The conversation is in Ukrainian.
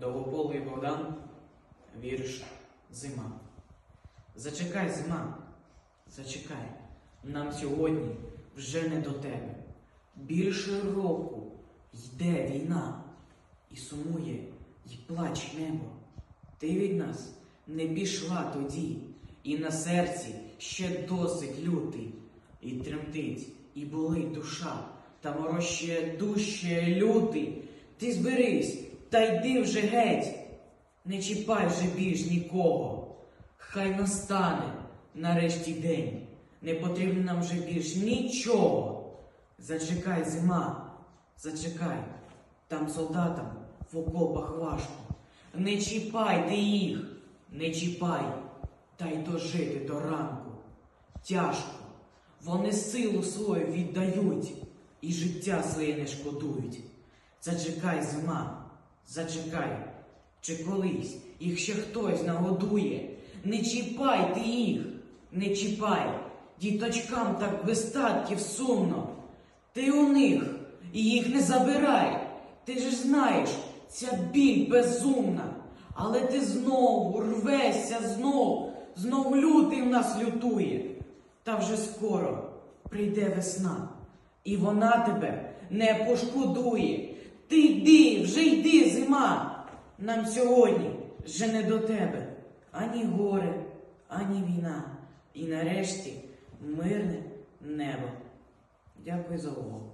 Довгополий Богдан, вірш зима. Зачекай, зима, зачекай, нам сьогодні вже не до тебе. Більше року йде війна, і сумує, й плач небо. Ти від нас не пішла тоді, і на серці ще досить лютий, і тремтить, і болить душа, та морощує дужче лютий. Ти зберись, та йди вже геть, не чіпай вже більш нікого. Хай настане нарешті день, не потрібно нам вже більш нічого. Зачекай, зима, зачекай, там солдатам в окопах важко. Не чіпай ти їх, не чіпай, та й дожити до ранку. Тяжко, вони силу свою віддають і життя своє не шкодують. Зачекай, зима, зачекай, чи колись їх ще хтось нагодує. Не чіпай ти їх, не чіпай, діточкам так без татків сумно. Ти у них і їх не забирай. Ти ж знаєш, ця біль безумна. Але ти знову рвешся знов, знов лютий в нас лютує. Та вже скоро прийде весна, і вона тебе не пошкодує. Ти йди, вже зима. Нам сьогодні вже не до тебе ані горе, ані війна. І нарешті мирне небо. Дякую за увагу.